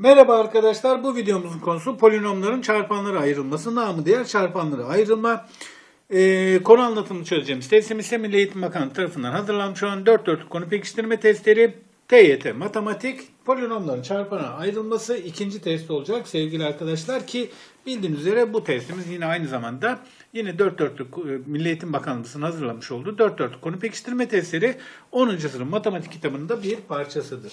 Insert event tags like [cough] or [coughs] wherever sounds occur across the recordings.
Merhaba arkadaşlar. Bu videomuzun konusu polinomların çarpanlara ayrılması. Namı diğer çarpanlara ayrılma. Ee, konu anlatımını çözeceğimiz testimiz Milli Eğitim Bakanlığı tarafından hazırlanmış olan 4 dörtlük konu pekiştirme testleri TYT Matematik polinomların çarpana ayrılması ikinci test olacak sevgili arkadaşlar ki bildiğiniz üzere bu testimiz yine aynı zamanda yine 4 dörtlük e, Milli Eğitim Bakanlığımızın hazırlamış olduğu 4 dörtlük konu pekiştirme testleri 10. sınıf matematik kitabının da bir parçasıdır.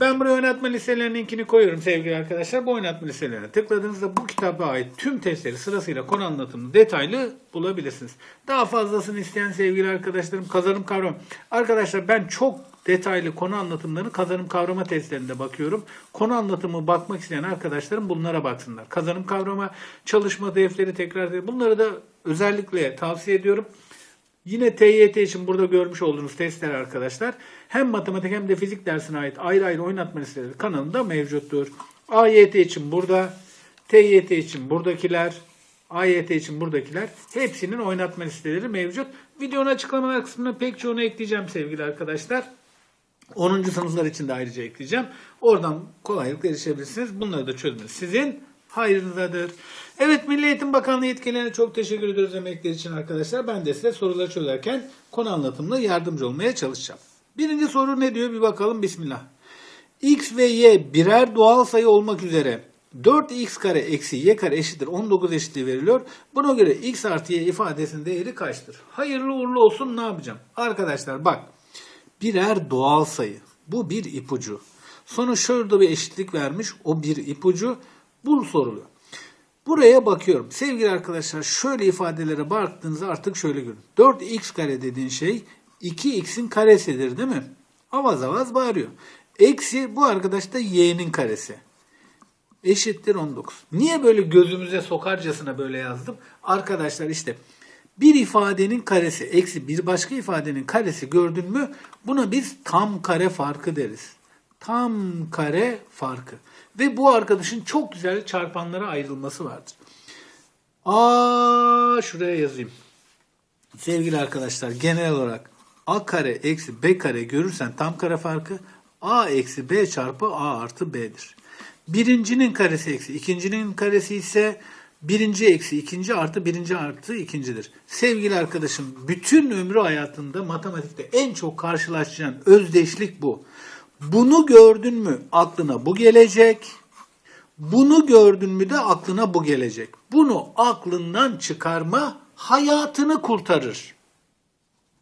Ben buraya oynatma listelerinin linkini koyuyorum sevgili arkadaşlar. Bu oynatma listelerine tıkladığınızda bu kitaba ait tüm testleri sırasıyla konu anlatımını detaylı bulabilirsiniz. Daha fazlasını isteyen sevgili arkadaşlarım kazanım kavram. Arkadaşlar ben çok detaylı konu anlatımlarını kazanım kavrama testlerinde bakıyorum. Konu anlatımı bakmak isteyen arkadaşlarım bunlara baksınlar. Kazanım kavrama, çalışma defteri tekrar bunları da özellikle tavsiye ediyorum. Yine TYT için burada görmüş olduğunuz testler arkadaşlar hem matematik hem de fizik dersine ait ayrı ayrı oynatma listeleri kanalında mevcuttur. AYT için burada, TYT için buradakiler, AYT için buradakiler hepsinin oynatma listeleri mevcut. Videonun açıklamalar kısmına pek çoğunu ekleyeceğim sevgili arkadaşlar. 10. sınıflar için de ayrıca ekleyeceğim. Oradan kolaylıkla erişebilirsiniz. Bunları da çözmeniz sizin hayrınızadır. Evet Milli Eğitim Bakanlığı yetkililerine çok teşekkür ediyoruz emekleri için arkadaşlar. Ben de size soruları çözerken konu anlatımına yardımcı olmaya çalışacağım. Birinci soru ne diyor bir bakalım bismillah. X ve Y birer doğal sayı olmak üzere 4x kare eksi y kare eşittir 19 eşitliği veriliyor. Buna göre x artı y ifadesinin değeri kaçtır? Hayırlı uğurlu olsun ne yapacağım? Arkadaşlar bak birer doğal sayı. Bu bir ipucu. Sonra şurada bir eşitlik vermiş. O bir ipucu. Bu soruluyor. Buraya bakıyorum. Sevgili arkadaşlar şöyle ifadelere baktığınızda artık şöyle görün. 4x kare dediğin şey 2x'in karesidir değil mi? Avaz avaz bağırıyor. Eksi bu arkadaş da y'nin karesi. Eşittir 19. Niye böyle gözümüze sokarcasına böyle yazdım? Arkadaşlar işte bir ifadenin karesi eksi bir başka ifadenin karesi gördün mü buna biz tam kare farkı deriz. Tam kare farkı. Ve bu arkadaşın çok güzel çarpanlara ayrılması vardır. Aa şuraya yazayım. Sevgili arkadaşlar genel olarak a kare eksi b kare görürsen tam kare farkı a eksi b çarpı a artı b'dir. Birincinin karesi eksi ikincinin karesi ise birinci eksi ikinci artı birinci artı ikincidir. Sevgili arkadaşım bütün ömrü hayatında matematikte en çok karşılaşacağın özdeşlik bu. Bunu gördün mü aklına bu gelecek. Bunu gördün mü de aklına bu gelecek. Bunu aklından çıkarma hayatını kurtarır.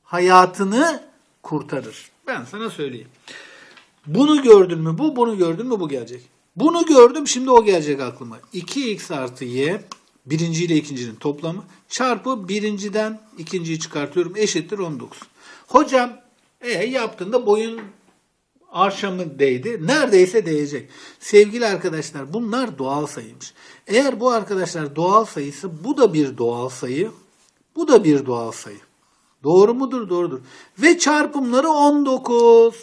Hayatını kurtarır. Ben sana söyleyeyim. Bunu gördün mü bu, bunu gördün mü bu gelecek. Bunu gördüm şimdi o gelecek aklıma. 2x artı y birinci ile ikincinin toplamı çarpı birinciden ikinciyi çıkartıyorum eşittir 19. Hocam e, yaptığında boyun arşamı değdi. Neredeyse değecek. Sevgili arkadaşlar bunlar doğal sayıymış. Eğer bu arkadaşlar doğal sayısı bu da bir doğal sayı. Bu da bir doğal sayı. Doğru mudur? Doğrudur. Ve çarpımları 19.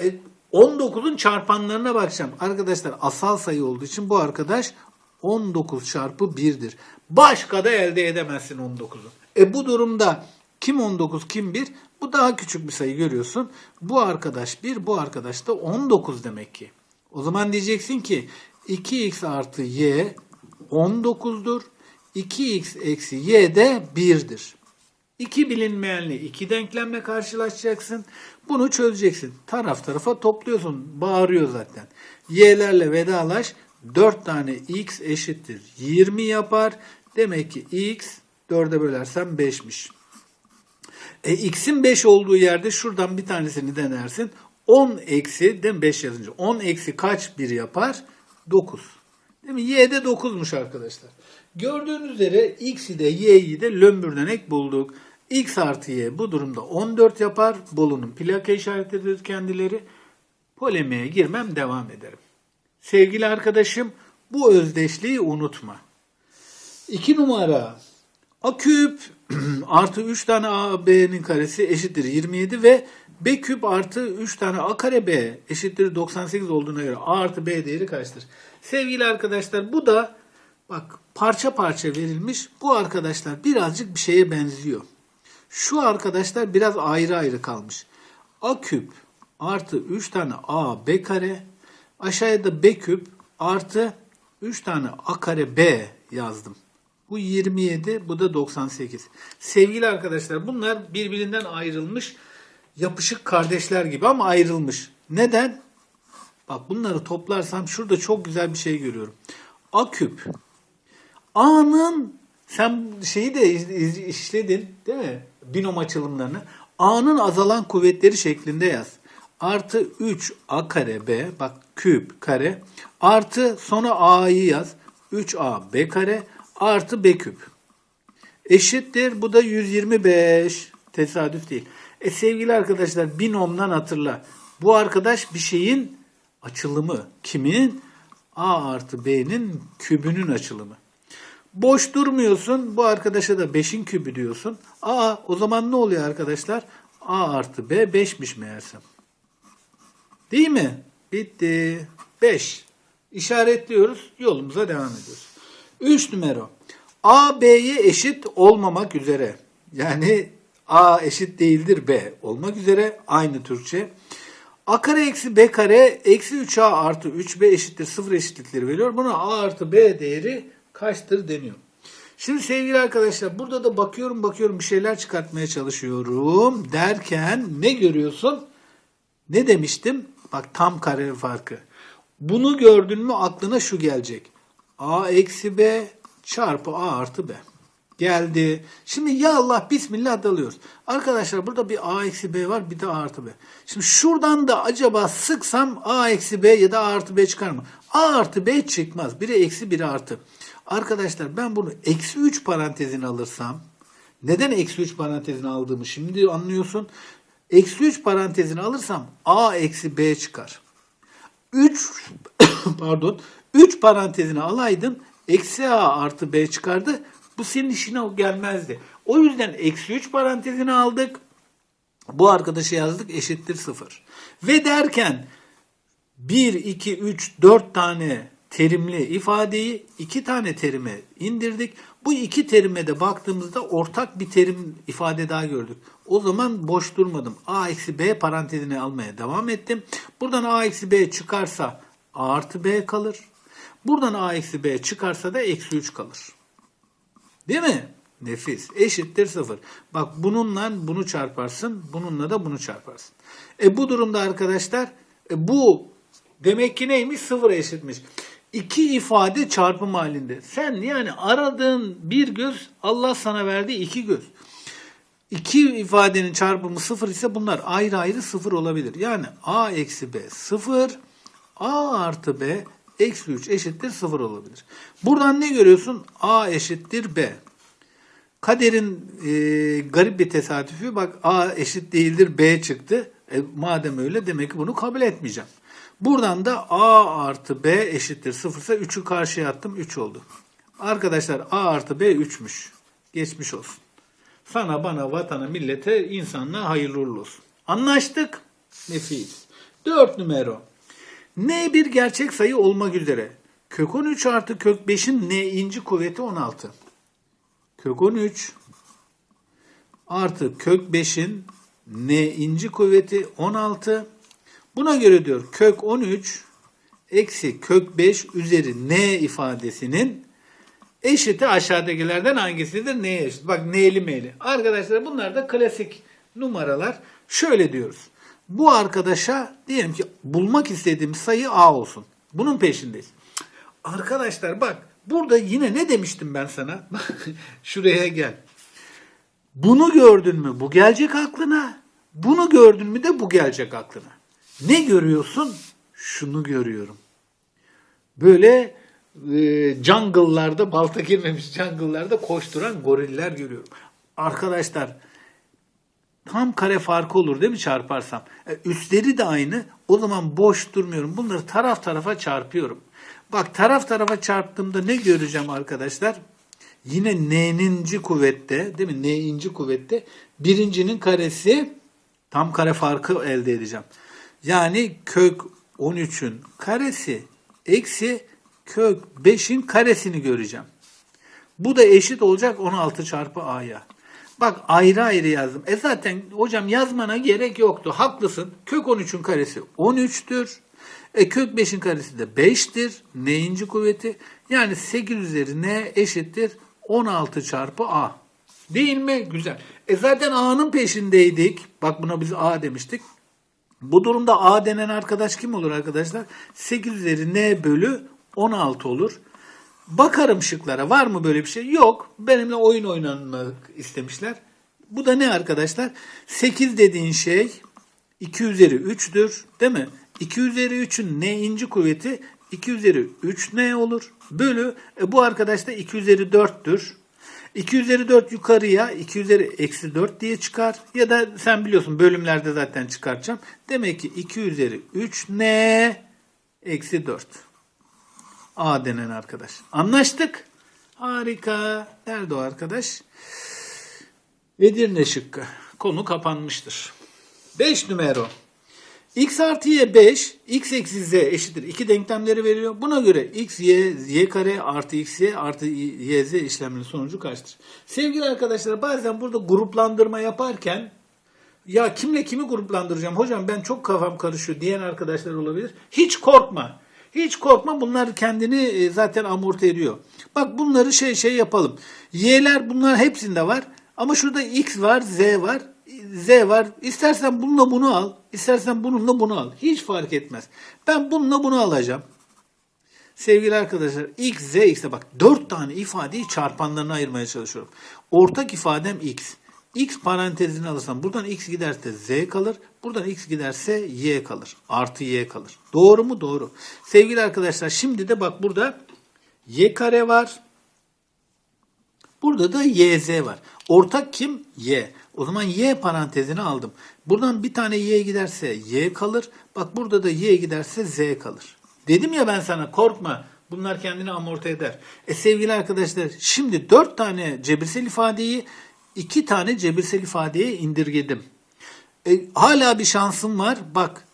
E, 19'un çarpanlarına bakacağım. Arkadaşlar asal sayı olduğu için bu arkadaş 19 çarpı 1'dir. Başka da elde edemezsin 19'u. E bu durumda kim 19 kim 1? Bu daha küçük bir sayı görüyorsun. Bu arkadaş 1, bu arkadaş da 19 demek ki. O zaman diyeceksin ki 2x artı y 19'dur. 2x eksi y de 1'dir. İki bilinmeyenli iki denklemle karşılaşacaksın. Bunu çözeceksin. Taraf tarafa topluyorsun. Bağırıyor zaten. Y'lerle vedalaş. 4 tane x eşittir. 20 yapar. Demek ki x 4'e bölersem 5'miş. E, x'in 5 olduğu yerde şuradan bir tanesini denersin. 10 eksi, değil mi 5 yazınca? 10 eksi kaç bir yapar? 9. Değil mi? Y de 9'muş arkadaşlar. Gördüğünüz üzere x'i de y'yi de lömbürden ek bulduk. X artı y bu durumda 14 yapar. Bolu'nun plaka işaretidir kendileri. Polemiğe girmem devam ederim. Sevgili arkadaşım bu özdeşliği unutma. 2 numara a küp [clears throat] artı 3 tane a b'nin karesi eşittir 27 ve b küp artı 3 tane a kare b eşittir 98 olduğuna göre a artı b değeri kaçtır? Sevgili arkadaşlar bu da bak parça parça verilmiş. Bu arkadaşlar birazcık bir şeye benziyor. Şu arkadaşlar biraz ayrı ayrı kalmış. a küp artı 3 tane a b kare Aşağıya da b küp artı 3 tane a kare b yazdım. Bu 27, bu da 98. Sevgili arkadaşlar bunlar birbirinden ayrılmış yapışık kardeşler gibi ama ayrılmış. Neden? Bak bunları toplarsam şurada çok güzel bir şey görüyorum. A küp. A'nın sen şeyi de işledin değil mi? Binom açılımlarını. A'nın azalan kuvvetleri şeklinde yaz. Artı 3 A kare B. Bak küp kare. Artı sonra A'yı yaz. 3A B kare artı B küp. Eşittir. Bu da 125. Tesadüf değil. E sevgili arkadaşlar binomdan hatırla. Bu arkadaş bir şeyin açılımı. Kimin? A artı B'nin kübünün açılımı. Boş durmuyorsun. Bu arkadaşa da 5'in kübü diyorsun. A o zaman ne oluyor arkadaşlar? A artı B 5'miş meğersem. Değil mi? Bitti. 5. İşaretliyoruz. Yolumuza devam ediyoruz. 3 numara. A B'ye eşit olmamak üzere. Yani A eşit değildir B olmak üzere. Aynı Türkçe. A kare eksi B kare eksi 3A artı 3B eşittir 0 eşitlikleri veriyor. Buna A artı B değeri kaçtır deniyor. Şimdi sevgili arkadaşlar burada da bakıyorum bakıyorum bir şeyler çıkartmaya çalışıyorum derken ne görüyorsun? Ne demiştim? Bak tam kare farkı. Bunu gördün mü aklına şu gelecek. A eksi B çarpı A artı B. Geldi. Şimdi ya Allah bismillah dalıyoruz. Arkadaşlar burada bir A eksi B var bir de A artı B. Şimdi şuradan da acaba sıksam A eksi B ya da A artı B çıkar mı? A artı B çıkmaz. Biri eksi biri artı. Arkadaşlar ben bunu eksi 3 parantezine alırsam neden eksi 3 parantezine aldığımı şimdi anlıyorsun. Eksi 3 parantezine alırsam A eksi B çıkar. 3 [coughs] pardon 3 parantezine alaydın eksi A artı B çıkardı. Bu senin işine gelmezdi. O yüzden eksi 3 parantezine aldık. Bu arkadaşı yazdık eşittir 0. Ve derken 1, 2, 3, 4 tane terimli ifadeyi 2 tane terime indirdik. Bu iki terime de baktığımızda ortak bir terim ifade daha gördük. O zaman boş durmadım. A eksi B parantezine almaya devam ettim. Buradan A eksi B çıkarsa A artı B kalır. Buradan A eksi B çıkarsa da eksi 3 kalır. Değil mi? Nefis. Eşittir 0. Bak bununla bunu çarparsın. Bununla da bunu çarparsın. E bu durumda arkadaşlar e bu demek ki neymiş? 0 eşitmiş. İki ifade çarpım halinde. Sen yani aradığın bir göz Allah sana verdiği iki göz. İki ifadenin çarpımı 0 ise bunlar ayrı ayrı 0 olabilir. Yani A eksi B 0, A artı B eksi 3 eşittir 0 olabilir. Buradan ne görüyorsun? A eşittir B. Kaderin e, garip bir tesadüfü bak A eşit değildir B çıktı. E, madem öyle demek ki bunu kabul etmeyeceğim. Buradan da A artı B eşittir 0 ise 3'ü karşıya attım 3 oldu. Arkadaşlar A artı B 3'müş. Geçmiş olsun. Sana bana vatana millete insanlığa hayırlı olsun. Anlaştık. Nefis. 4 numara. N bir gerçek sayı olmak üzere. Kök 13 artı kök 5'in n'inci kuvveti 16. Kök 13 artı kök 5'in n'inci kuvveti 16. Buna göre diyor kök 13 eksi kök 5 üzeri n ifadesinin eşiti aşağıdakilerden hangisidir? Neye eşit? Bak n'li m'li. Arkadaşlar bunlar da klasik numaralar. Şöyle diyoruz. Bu arkadaşa diyelim ki bulmak istediğim sayı a olsun. Bunun peşindeyiz. Arkadaşlar bak burada yine ne demiştim ben sana? [laughs] Şuraya gel. Bunu gördün mü bu gelecek aklına. Bunu gördün mü de bu gelecek aklına. Ne görüyorsun? Şunu görüyorum. Böyle e, jungle'larda, balta girmemiş jungle'larda koşturan goriller görüyorum. Arkadaşlar tam kare farkı olur değil mi çarparsam? E, üstleri de aynı. O zaman boş durmuyorum. Bunları taraf tarafa çarpıyorum. Bak taraf tarafa çarptığımda ne göreceğim arkadaşlar? Yine n'ninci kuvvette değil mi? N'inci kuvvette birincinin karesi tam kare farkı elde edeceğim. Yani kök 13'ün karesi eksi kök 5'in karesini göreceğim. Bu da eşit olacak 16 çarpı a'ya. Bak ayrı ayrı yazdım. E zaten hocam yazmana gerek yoktu. Haklısın. Kök 13'ün karesi 13'tür. E kök 5'in karesi de 5'tir. N'inci kuvveti. Yani 8 üzeri N eşittir 16 çarpı A. Değil mi? Güzel. E zaten A'nın peşindeydik. Bak buna biz A demiştik. Bu durumda A denen arkadaş kim olur arkadaşlar? 8 üzeri N bölü 16 olur. Bakarım şıklara var mı böyle bir şey? Yok. Benimle oyun oynanmak istemişler. Bu da ne arkadaşlar? 8 dediğin şey 2 üzeri 3'dür. Değil mi? 2 üzeri 3'ün n'inci kuvveti 2 üzeri 3 n olur. Bölü e, bu arkadaş da 2 üzeri 4'tür. 2 üzeri 4 yukarıya 2 üzeri eksi 4 diye çıkar. Ya da sen biliyorsun bölümlerde zaten çıkartacağım. Demek ki 2 üzeri 3 n eksi 4. A denen arkadaş. Anlaştık. Harika. Nerede o arkadaş? Edirne şıkkı. Konu kapanmıştır. 5 numara. X artı Y 5, X eksi Z eşittir. İki denklemleri veriyor. Buna göre X, Y, Y kare artı X, Y artı Y, Z işleminin sonucu kaçtır? Sevgili arkadaşlar bazen burada gruplandırma yaparken ya kimle kimi gruplandıracağım hocam ben çok kafam karışıyor diyen arkadaşlar olabilir. Hiç korkma. Hiç korkma bunlar kendini e, zaten amorti ediyor. Bak bunları şey şey yapalım. Y'ler bunlar hepsinde var. Ama şurada X var, Z var, Z var. İstersen bununla bunu al. istersen bununla bunu al. Hiç fark etmez. Ben bununla bunu alacağım. Sevgili arkadaşlar X, Z, X'e bak 4 tane ifadeyi çarpanlarına ayırmaya çalışıyorum. Ortak ifadem X. X parantezini alırsam buradan X giderse Z kalır. Buradan X giderse Y kalır. Artı Y kalır. Doğru mu? Doğru. Sevgili arkadaşlar şimdi de bak burada Y kare var. Burada da YZ var. Ortak kim? Y. O zaman Y parantezini aldım. Buradan bir tane Y giderse Y kalır. Bak burada da Y giderse Z kalır. Dedim ya ben sana korkma. Bunlar kendini amorti eder. E sevgili arkadaşlar şimdi 4 tane cebirsel ifadeyi 2 tane cebirsel ifadeye indirgedim. E, hala bir şansım var. Bak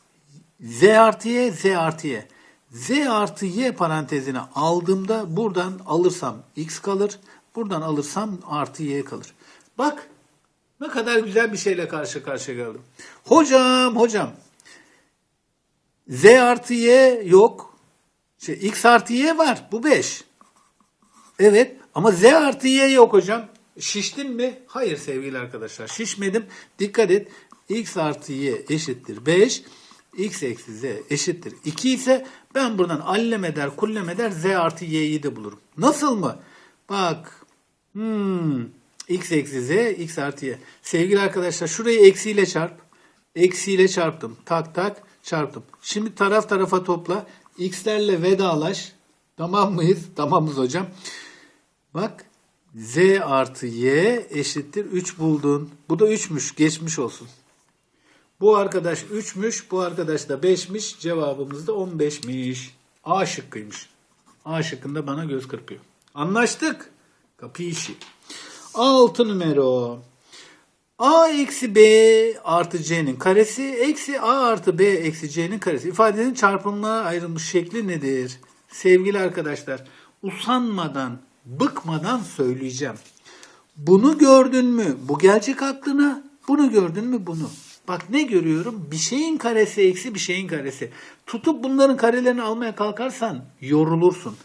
Z artı Y, Z artı Y. Z artı Y parantezine aldığımda buradan alırsam X kalır. Buradan alırsam artı Y kalır. Bak ne kadar güzel bir şeyle karşı karşıya geldim. Hocam hocam Z artı Y yok. Şey, X artı Y var. Bu 5. Evet ama Z artı Y yok hocam. Şiştin mi? Hayır sevgili arkadaşlar. Şişmedim. Dikkat et. X artı Y eşittir 5. X eksi Z eşittir 2 ise ben buradan allem eder kullem eder Z artı Y'yi de bulurum. Nasıl mı? Bak. Hmm. X eksi Z, X artı Y. Sevgili arkadaşlar şurayı eksiyle çarp. Eksiyle çarptım. Tak tak çarptım. Şimdi taraf tarafa topla. X'lerle vedalaş. Tamam mıyız? Tamamız hocam. Bak. Z artı Y eşittir 3 buldun. Bu da 3'müş. Geçmiş olsun. Bu arkadaş 3'müş. Bu arkadaş da 5'miş. Cevabımız da 15'miş. A şıkkıymış. A şıkkında bana göz kırpıyor. Anlaştık. Kapı işi. 6 numara. A eksi B artı C'nin karesi eksi A artı B eksi C'nin karesi. İfadenin çarpımına ayrılmış şekli nedir? Sevgili arkadaşlar usanmadan, bıkmadan söyleyeceğim. Bunu gördün mü? Bu gelecek aklına. Bunu gördün mü? Bunu. Bak ne görüyorum? Bir şeyin karesi eksi bir şeyin karesi. Tutup bunların karelerini almaya kalkarsan yorulursun.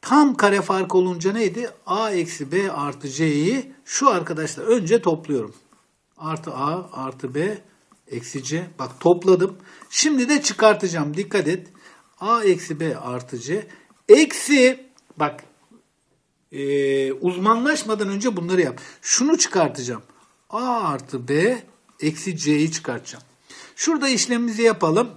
Tam kare fark olunca neydi? A eksi B artı C'yi şu arkadaşlar önce topluyorum. Artı A artı B eksi C. Bak topladım. Şimdi de çıkartacağım. Dikkat et. A eksi B artı C. Eksi bak e, uzmanlaşmadan önce bunları yap. Şunu çıkartacağım. A artı B eksi C'yi çıkartacağım. Şurada işlemimizi yapalım.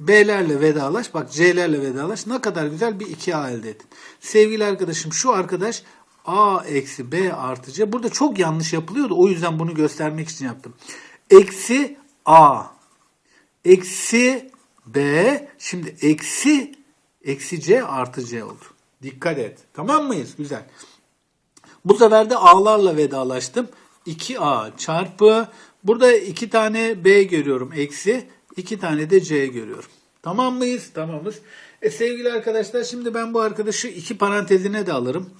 B'lerle vedalaş. Bak C'lerle vedalaş. Ne kadar güzel bir 2A elde ettin. Sevgili arkadaşım şu arkadaş A eksi B artı C. Burada çok yanlış yapılıyordu. O yüzden bunu göstermek için yaptım. Eksi A. Eksi B. Şimdi eksi eksi C artı C oldu. Dikkat et. Tamam mıyız? Güzel. Bu sefer de A'larla vedalaştım. 2A çarpı. Burada iki tane B görüyorum. Eksi. İki tane de C görüyorum. Tamam mıyız? Tamamız. E sevgili arkadaşlar şimdi ben bu arkadaşı iki parantezine de alırım.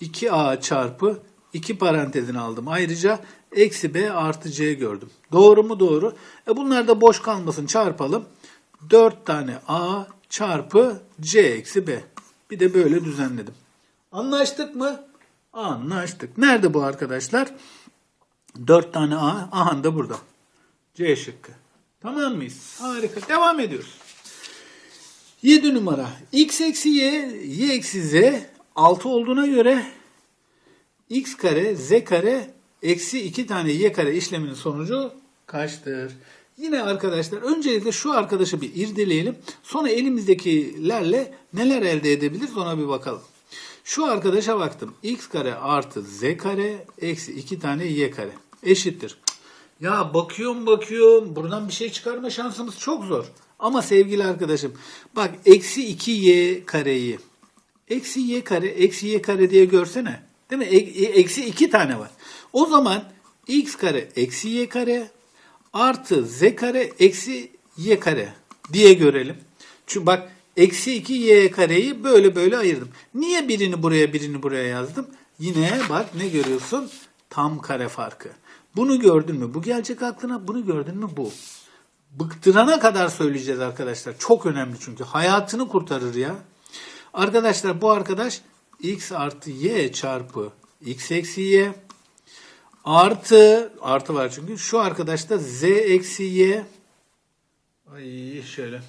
2A çarpı 2 parantezine aldım. Ayrıca eksi B artı C gördüm. Doğru mu? Doğru. E bunlar da boş kalmasın çarpalım. 4 tane A çarpı c eksi b. Bir de böyle düzenledim. Anlaştık mı? Anlaştık. Nerede bu arkadaşlar? 4 tane A. Aha da burada. C şıkkı. Tamam mıyız? Harika. Devam ediyoruz. 7 numara. X eksi Y, Y eksi Z 6 olduğuna göre X kare, Z kare eksi 2 tane Y kare işleminin sonucu kaçtır? Yine arkadaşlar öncelikle şu arkadaşı bir irdeleyelim. Sonra elimizdekilerle neler elde edebiliriz ona bir bakalım. Şu arkadaşa baktım. X kare artı Z kare eksi 2 tane Y kare eşittir. Ya bakıyorum bakıyorum buradan bir şey çıkarma şansımız çok zor. Ama sevgili arkadaşım bak eksi 2y kareyi eksi y kare eksi y kare diye görsene. Değil mi? E- e- Eksi 2 tane var. O zaman x kare eksi y kare artı z kare eksi y kare diye görelim. Çünkü bak eksi 2 y kareyi böyle böyle ayırdım. Niye birini buraya birini buraya yazdım? Yine bak ne görüyorsun? Tam kare farkı. Bunu gördün mü? Bu gelecek aklına. Bunu gördün mü? Bu. Bıktırana kadar söyleyeceğiz arkadaşlar. Çok önemli çünkü. Hayatını kurtarır ya. Arkadaşlar bu arkadaş x artı y çarpı x eksi y artı artı var çünkü şu arkadaş da z eksi y ay şöyle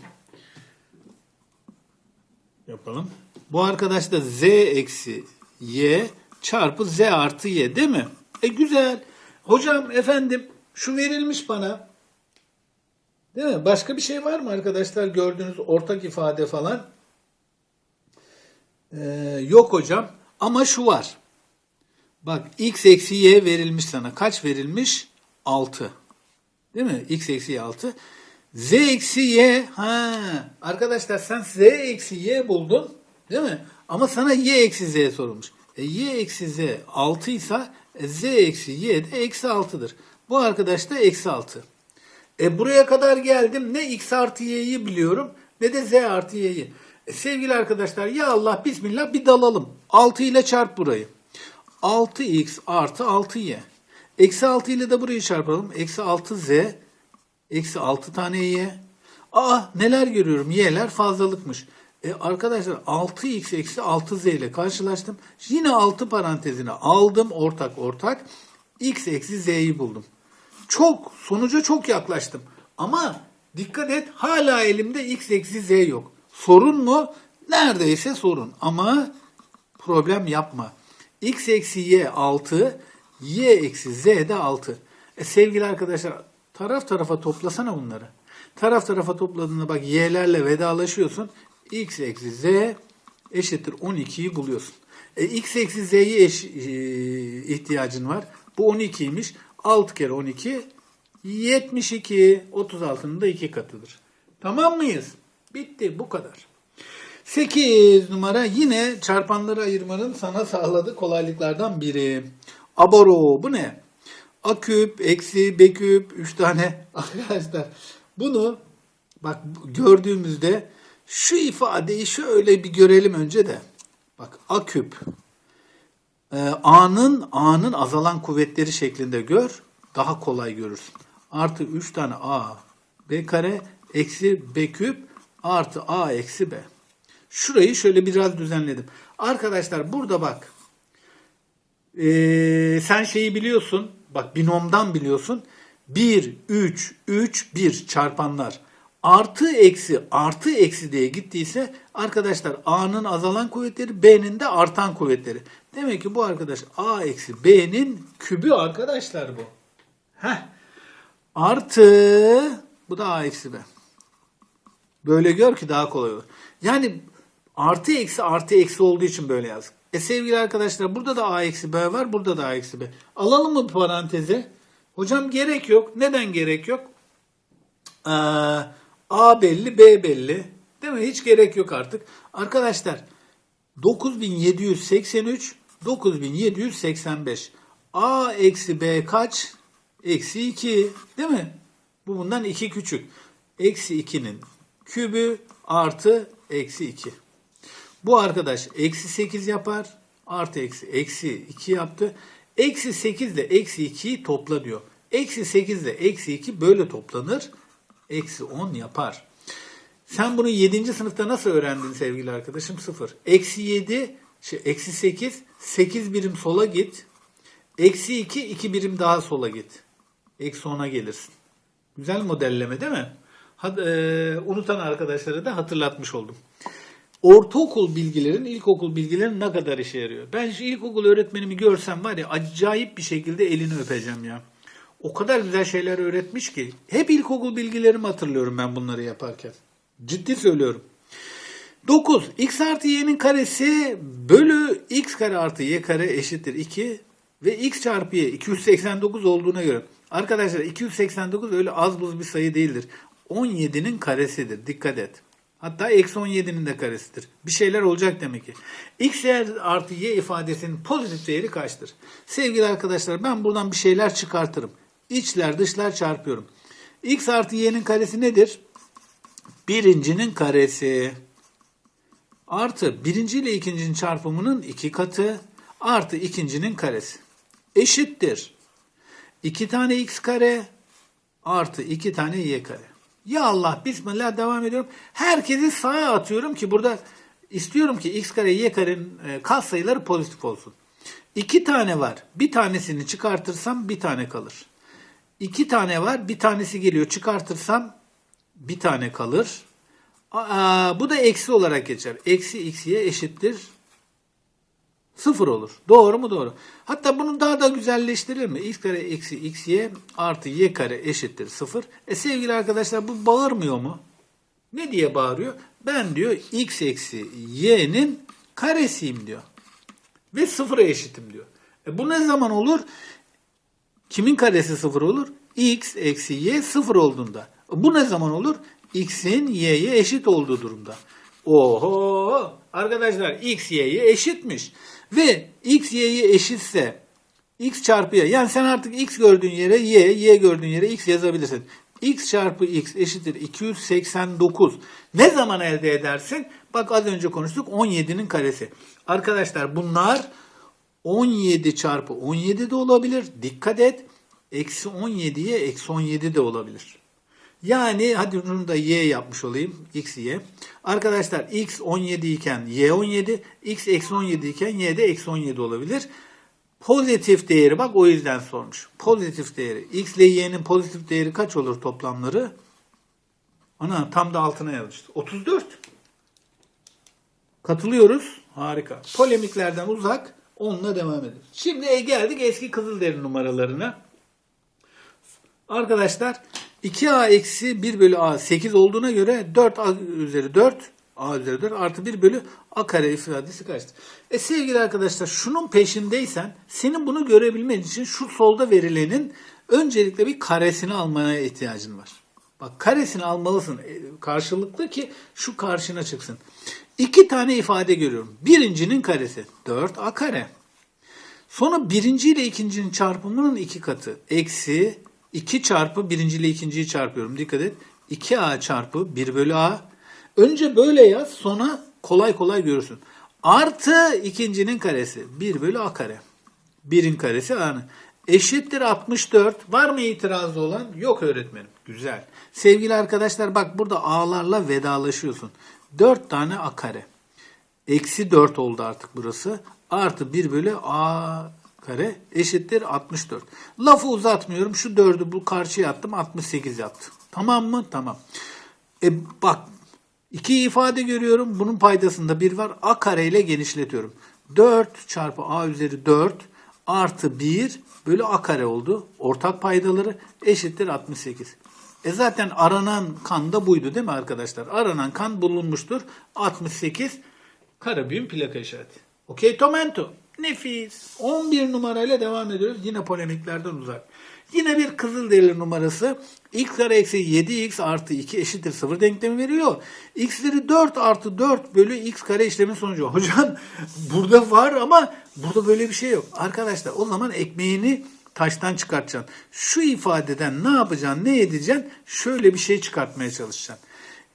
yapalım. Bu arkadaş da z eksi y çarpı z artı y değil mi? E güzel. Hocam efendim şu verilmiş bana. Değil mi? Başka bir şey var mı arkadaşlar gördüğünüz ortak ifade falan? Ee, yok hocam ama şu var. Bak x eksi y verilmiş sana. Kaç verilmiş? 6. Değil mi? x eksi y 6. z eksi y. Ha, arkadaşlar sen z eksi y buldun. Değil mi? Ama sana y eksi z sorulmuş. E, y eksi z 6 ise z eksi y de eksi 6'dır. Bu arkadaş da eksi 6. E buraya kadar geldim. Ne x artı y'yi biliyorum ne de z artı y'yi. E, sevgili arkadaşlar ya Allah bismillah bir dalalım. 6 ile çarp burayı. 6x artı 6y. Eksi 6 ile de burayı çarpalım. Eksi 6z. Eksi 6 tane y. Aa neler görüyorum. Y'ler fazlalıkmış. E arkadaşlar 6x eksi 6z ile karşılaştım. Yine 6 parantezine aldım. Ortak ortak. x eksi z'yi buldum. Çok sonuca çok yaklaştım. Ama dikkat et hala elimde x eksi z yok. Sorun mu? Neredeyse sorun. Ama problem yapma. x eksi y 6, y eksi z de 6. E sevgili arkadaşlar taraf tarafa toplasana bunları. Taraf tarafa topladığında bak y'lerle vedalaşıyorsun. X eksi z eşittir 12'yi buluyorsun. E, x eksi z'ye eş, e, ihtiyacın var. Bu 12'ymiş. 6 kere 12 72. 36'nın da 2 katıdır. Tamam mıyız? Bitti bu kadar. 8 numara yine çarpanları ayırmanın sana sağladığı kolaylıklardan biri. Aboro bu ne? A küp eksi B küp 3 tane [laughs] arkadaşlar. Bunu bak gördüğümüzde şu ifadeyi şöyle bir görelim önce de. Bak A küp e, A'nın A'nın azalan kuvvetleri şeklinde gör. Daha kolay görürsün. Artı 3 tane A B kare eksi B küp artı A eksi B. Şurayı şöyle biraz düzenledim. Arkadaşlar burada bak. Ee, sen şeyi biliyorsun. Bak binomdan biliyorsun. 1, 3, 3, 1 çarpanlar. Artı eksi artı eksi diye gittiyse arkadaşlar A'nın azalan kuvvetleri B'nin de artan kuvvetleri. Demek ki bu arkadaş A eksi B'nin kübü arkadaşlar bu. Heh. Artı bu da A eksi B. Böyle gör ki daha kolay olur. Yani artı eksi artı eksi olduğu için böyle yazdık. E sevgili arkadaşlar burada da A eksi B var. Burada da A eksi B. Alalım mı paranteze? Hocam gerek yok. Neden gerek yok? Ee, A belli B belli. Değil mi? Hiç gerek yok artık. Arkadaşlar 9783 9785 A eksi B kaç? Eksi 2. Değil mi? Bu bundan 2 küçük. Eksi 2'nin kübü artı eksi 2. Bu arkadaş eksi 8 yapar. Artı eksi eksi 2 yaptı. Eksi 8 ile eksi 2'yi topla diyor. Eksi 8 ile eksi 2 böyle toplanır. Eksi 10 yapar. Sen bunu 7. sınıfta nasıl öğrendin sevgili arkadaşım? 0. Eksi 7, şey, eksi 8, 8 birim sola git. Eksi 2, 2 birim daha sola git. Eksi 10'a gelirsin. Güzel modelleme değil mi? Had, e, unutan arkadaşlara da hatırlatmış oldum. Ortaokul bilgilerin, ilkokul bilgilerin ne kadar işe yarıyor? Ben şu ilkokul öğretmenimi görsem var ya acayip bir şekilde elini öpeceğim ya. O kadar güzel şeyler öğretmiş ki. Hep ilkokul bilgilerimi hatırlıyorum ben bunları yaparken. Ciddi söylüyorum. 9. x artı y'nin karesi bölü x kare artı y kare eşittir 2 ve x çarpı y 289 olduğuna göre. Arkadaşlar 289 öyle az buz bir sayı değildir. 17'nin karesidir. Dikkat et. Hatta eksi 17'nin de karesidir. Bir şeyler olacak demek ki. X artı y ifadesinin pozitif değeri kaçtır? Sevgili arkadaşlar ben buradan bir şeyler çıkartırım. İçler dışlar çarpıyorum. X artı y'nin karesi nedir? Birincinin karesi artı birinci ile ikincinin çarpımının iki katı artı ikincinin karesi eşittir. 2 tane x kare artı 2 tane y kare. Ya Allah bismillah devam ediyorum. Herkesi sağa atıyorum ki burada istiyorum ki x kare y karenin e, katsayıları pozitif olsun. 2 tane var. Bir tanesini çıkartırsam bir tane kalır. 2 tane var. Bir tanesi geliyor. Çıkartırsam bir tane kalır. Aa, bu da eksi olarak geçer. Eksi x'ye eşittir Sıfır olur. Doğru mu? Doğru. Hatta bunu daha da güzelleştirir mi? x kare eksi xy artı y kare eşittir sıfır. E sevgili arkadaşlar bu bağırmıyor mu? Ne diye bağırıyor? Ben diyor x eksi y'nin karesiyim diyor. Ve sıfıra eşitim diyor. E bu ne zaman olur? Kimin karesi sıfır olur? x eksi y sıfır olduğunda. Bu ne zaman olur? x'in y'ye eşit olduğu durumda. Oho! Arkadaşlar x y'ye eşitmiş. Ve x y'ye eşitse x çarpı y. Yani sen artık x gördüğün yere y, y gördüğün yere x yazabilirsin. x çarpı x eşittir 289. Ne zaman elde edersin? Bak az önce konuştuk 17'nin karesi. Arkadaşlar bunlar 17 çarpı 17 de olabilir. Dikkat et. Eksi 17'ye eksi 17 de olabilir. Yani hadi bunu da y yapmış olayım. x y. Arkadaşlar x 17 iken y 17, x eksi 17 iken y de eksi 17 olabilir. Pozitif değeri bak o yüzden sormuş. Pozitif değeri. x ile y'nin pozitif değeri kaç olur toplamları? Ana tam da altına yazmıştı. 34. Katılıyoruz. Harika. Polemiklerden uzak. Onunla devam edelim. Şimdi e, geldik eski Kızılderili numaralarına. Arkadaşlar 2a eksi 1 bölü a 8 olduğuna göre 4a üzeri 4 a üzeri 4 artı 1 bölü a kare ifadesi kaçtır? E sevgili arkadaşlar şunun peşindeysen senin bunu görebilmen için şu solda verilenin öncelikle bir karesini almaya ihtiyacın var. Bak karesini almalısın e, karşılıklı ki şu karşına çıksın. İki tane ifade görüyorum. Birincinin karesi 4a kare. Sonra birinci ile ikincinin çarpımının iki katı. Eksi 2 çarpı birinci ile ikinciyi çarpıyorum. Dikkat et. 2a çarpı 1 bölü a. Önce böyle yaz sonra kolay kolay görürsün. Artı ikincinin karesi 1 bölü a kare. 1'in karesi a'nın. Eşittir 64. Var mı itirazı olan? Yok öğretmenim. Güzel. Sevgili arkadaşlar bak burada a'larla vedalaşıyorsun. 4 tane a kare. Eksi 4 oldu artık burası. Artı 1 bölü a kare eşittir 64. Lafı uzatmıyorum. Şu 4'ü bu karşıya attım 68 yaptı. Tamam mı? Tamam. E bak iki ifade görüyorum. Bunun paydasında bir var. A kare ile genişletiyorum. 4 çarpı a üzeri 4 artı 1 bölü a kare oldu. Ortak paydaları eşittir 68. E zaten aranan kan da buydu değil mi arkadaşlar? Aranan kan bulunmuştur. 68 karabüyün plaka işareti. Okey tomento. Nefis. 11 numarayla devam ediyoruz. Yine polemiklerden uzak. Yine bir Kızılderili numarası. x kare eksi 7x artı 2 eşittir 0 denklemi veriyor. x'leri 4 artı 4 bölü x kare işlemin sonucu. [laughs] Hocam burada var ama burada böyle bir şey yok. Arkadaşlar o zaman ekmeğini taştan çıkartacaksın. Şu ifadeden ne yapacaksın, ne edeceksin? Şöyle bir şey çıkartmaya çalışacaksın.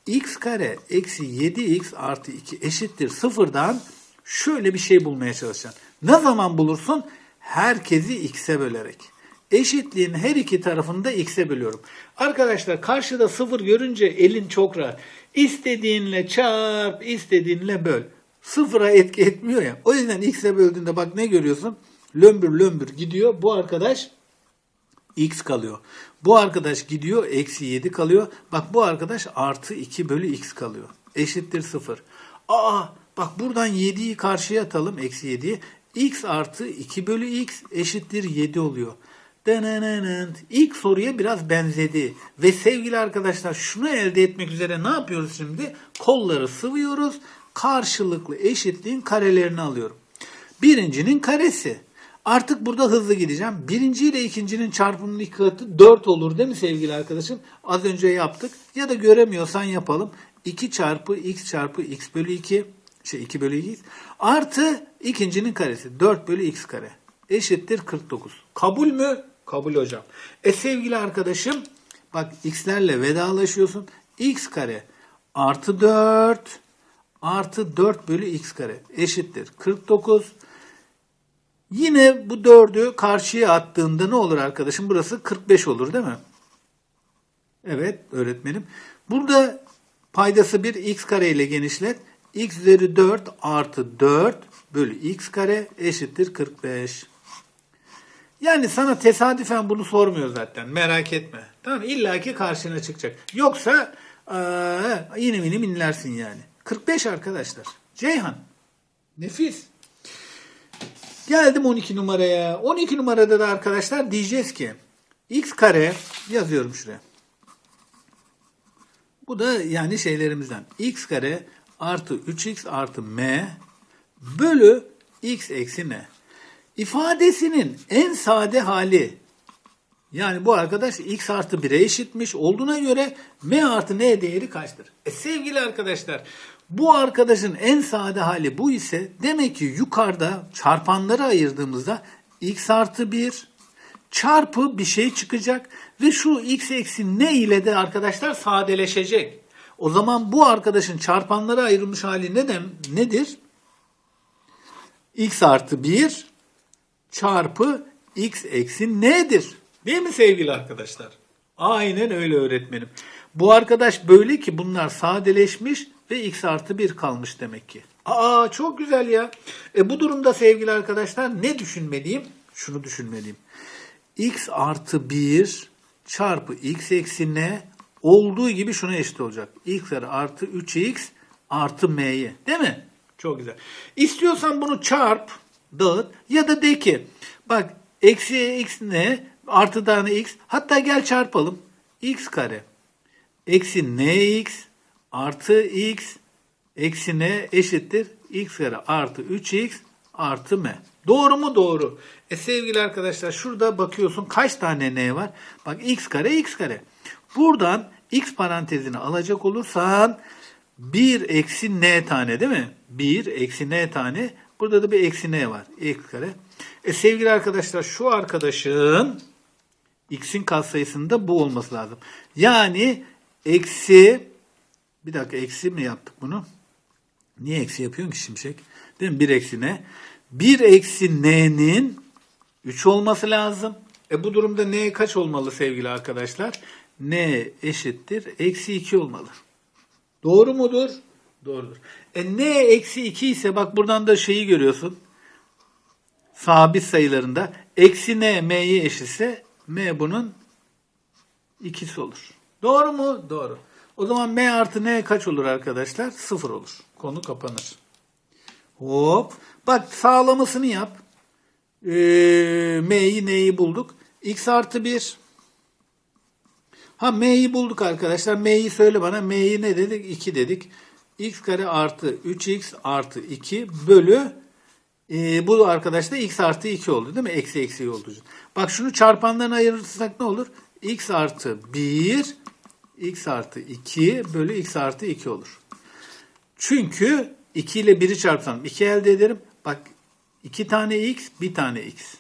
x kare eksi 7x artı 2 eşittir sıfırdan şöyle bir şey bulmaya çalışacaksın. Ne zaman bulursun? Herkesi x'e bölerek. Eşitliğin her iki tarafını da x'e bölüyorum. Arkadaşlar karşıda sıfır görünce elin çok rahat. İstediğinle çarp, istediğinle böl. Sıfıra etki etmiyor ya. O yüzden x'e böldüğünde bak ne görüyorsun? Lömbür lömbür gidiyor. Bu arkadaş x kalıyor. Bu arkadaş gidiyor eksi 7 kalıyor. Bak bu arkadaş artı 2 bölü x kalıyor. Eşittir 0. Aa bak buradan 7'yi karşıya atalım eksi 7'yi. x artı 2 bölü x eşittir 7 oluyor. İlk soruya biraz benzedi. Ve sevgili arkadaşlar şunu elde etmek üzere ne yapıyoruz şimdi? Kolları sıvıyoruz. Karşılıklı eşitliğin karelerini alıyorum. Birincinin karesi. Artık burada hızlı gideceğim. Birinci ile ikincinin çarpımının iki katı 4 olur değil mi sevgili arkadaşım? Az önce yaptık. Ya da göremiyorsan yapalım. 2 çarpı x çarpı x bölü 2 şey 2 bölü 2 artı ikincinin karesi 4 bölü x kare eşittir 49. Kabul mü? Kabul hocam. E sevgili arkadaşım bak x'lerle vedalaşıyorsun. x kare artı 4 artı 4 bölü x kare eşittir 49. Yine bu 4'ü karşıya attığında ne olur arkadaşım? Burası 45 olur değil mi? Evet öğretmenim. Burada paydası bir x kare ile genişlet. x üzeri 4 artı 4 bölü x kare eşittir 45. Yani sana tesadüfen bunu sormuyor zaten. Merak etme. Tamam İlla ki karşına çıkacak. Yoksa aa, inim inim inlersin yani. 45 arkadaşlar. Ceyhan. Nefis. Geldim 12 numaraya. 12 numarada da arkadaşlar diyeceğiz ki x kare yazıyorum şuraya. Bu da yani şeylerimizden. x kare artı 3x artı m bölü x eksi n. İfadesinin en sade hali yani bu arkadaş x artı 1'e eşitmiş olduğuna göre m artı n değeri kaçtır? E sevgili arkadaşlar bu arkadaşın en sade hali bu ise demek ki yukarıda çarpanları ayırdığımızda x artı 1 çarpı bir şey çıkacak ve şu x eksi ne ile de arkadaşlar sadeleşecek. O zaman bu arkadaşın çarpanlara ayrılmış hali neden, nedir? x artı 1 çarpı x eksi n'dir. Değil mi sevgili arkadaşlar? Aynen öyle öğretmenim. Bu arkadaş böyle ki bunlar sadeleşmiş ve x artı 1 kalmış demek ki. Aa çok güzel ya. E bu durumda sevgili arkadaşlar ne düşünmeliyim? Şunu düşünmeliyim. x artı 1 çarpı x eksi n olduğu gibi şuna eşit olacak. x artı 3x artı m'ye. Değil mi? Çok güzel. İstiyorsan bunu çarp, dağıt ya da de ki bak eksi x ne artı tane x hatta gel çarpalım. x kare eksi nx artı x eksi n eşittir x kare artı 3x artı m. Doğru mu? Doğru. E sevgili arkadaşlar şurada bakıyorsun kaç tane n var? Bak x kare x kare. Buradan x parantezini alacak olursan 1 eksi n tane değil mi? 1 eksi n tane. Burada da bir eksi n var. x kare. E sevgili arkadaşlar şu arkadaşın x'in katsayısında bu olması lazım. Yani eksi bir dakika eksi mi yaptık bunu? Niye eksi yapıyorsun ki şimşek? Değil mi? 1 eksi n. 1 eksi n'nin 3 olması lazım. E bu durumda n kaç olmalı sevgili arkadaşlar? n eşittir. Eksi 2 olmalı. Doğru mudur? Doğrudur. E n eksi 2 ise bak buradan da şeyi görüyorsun. Sabit sayılarında. Eksi n m'ye eşitse m bunun ikisi olur. Doğru mu? Doğru. O zaman m artı n kaç olur arkadaşlar? Sıfır olur. Konu kapanır. Hop. Bak sağlamasını yap. Ee, m'yi n'yi bulduk. x artı 1. Ha m'yi bulduk arkadaşlar. M'yi söyle bana. M'yi ne dedik? 2 dedik. x kare artı 3x artı 2 bölü e, bu arkadaş da x artı 2 oldu değil mi? Eksi eksi olduğu için. Bak şunu çarpanlarına ayırırsak ne olur? x artı 1 x artı 2 bölü x artı 2 olur. Çünkü 2 ile 1'i çarpsam 2 elde ederim. Bak 2 tane x, 1 tane x.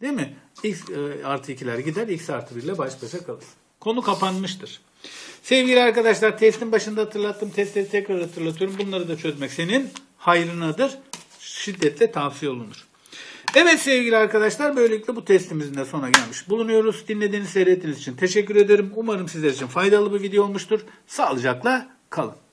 Değil mi? x e, artı 2'ler gider, x artı 1 ile baş başa kalır. Konu kapanmıştır. Sevgili arkadaşlar testin başında hatırlattım. Testleri tekrar hatırlatıyorum. Bunları da çözmek senin hayrınadır. Şiddetle tavsiye olunur. Evet sevgili arkadaşlar böylelikle bu testimizin de sona gelmiş bulunuyoruz. Dinlediğiniz, seyrettiğiniz için teşekkür ederim. Umarım sizler için faydalı bir video olmuştur. Sağlıcakla kalın.